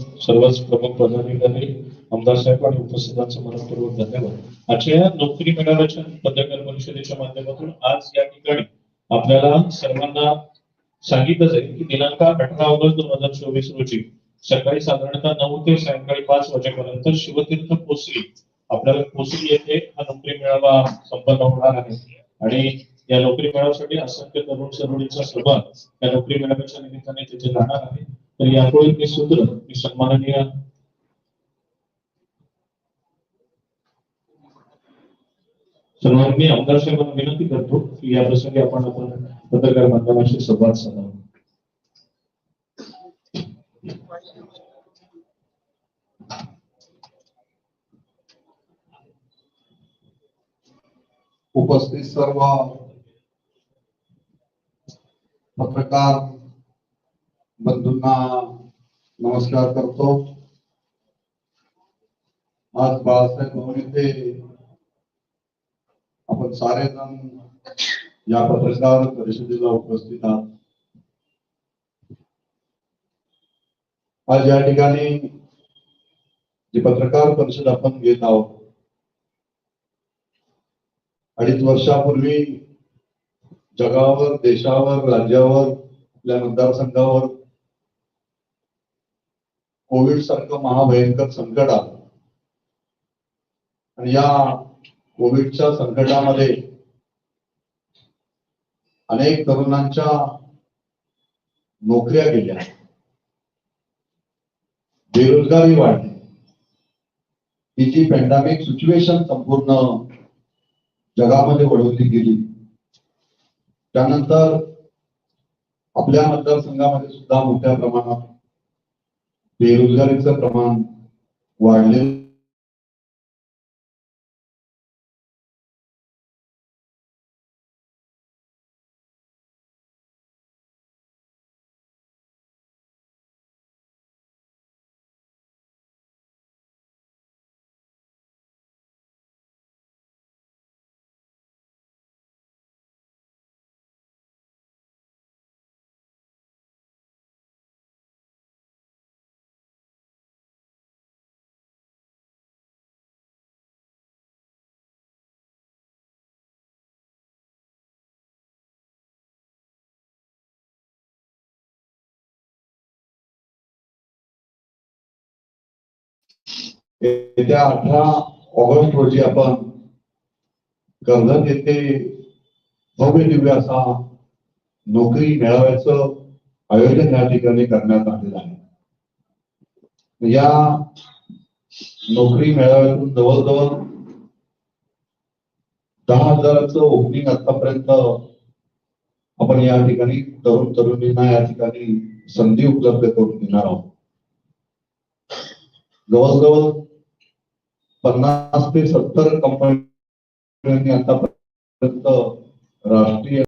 सर्वच प्रमुख पदाधिकारी आमदार साहेब आणि उपस्थितांचं मनपूर्वक धन्यवाद. आजच्या या नोकरी मेळाव्याच्या पत्रकार परिषदेच्या माध्यमातून आज या ठिकाणी आपल्याला सर्वांना सांगितलं जाईल की दिनांक अठरा ऑगस्ट दोन हजार चोवीस रोजी सकाळी साधारणतः नऊ ते सायंकाळी पाच वाजेपर्यंत शिवतीर्थ कोसली आपल्याला कोसली येथे हा नोकरी मेळावा संपन्न होणार आहे. आणि या नोकरी मेळाव्यासाठी असंख्य तरुण तरुणींचा सहभाग या नोकरी मेळाव्याच्या निमित्ताने तिथे जाणार आहे. तर यापुढे मी सूत्र मी सन्माननीय सर्वांनी आमदार साहेबांना विनंती करतो की या प्रसंगी आपण आपण पत्रकार बांधवांशी संवाद साधावा. उपस्थित सर्व पत्रकार बंधूंना नमस्कार करतो. आज बाळासाहेब भवन येथे आपण सारेजण या पत्रकार परिषदेला उपस्थित आहोत. आज या ठिकाणी जी पत्रकार परिषद आपण घेत आहोत अडीच वर्षापूर्वी जगावर देशावर राज्यावर आपल्या मतदारसंघावर कोविड सारखं महाभयंकर संकट आलं. आणि या कोविडच्या संकटामध्ये अनेक तरुणांच्या नोकऱ्या गेल्या. बेरोजगारी वाढली. ही जी सिच्युएशन संपूर्ण जगामध्ये वळवली गेली. त्यानंतर आपल्या मतदारसंघामध्ये सुद्धा मोठ्या प्रमाणात बेरोजगारीचं प्रमाण वाढले येत्या अठरा ऑगस्ट रोजी आपण कर्जत येथे भव्य दिव्य असा नोकरी मेळाव्याचं आयोजन या ठिकाणी करण्यात आलेलं आहे. या नोकरी मेळाव्यातून जवळजवळ दहा हजाराचं ओपनिंग आतापर्यंत आपण या ठिकाणी तरुण तरुणींना या ठिकाणी संधी उपलब्ध करून देणार आहोत. जवळजवळ पन्नास ते सत्तर कंपन्यांनी आतापर्यंत राष्ट्रीय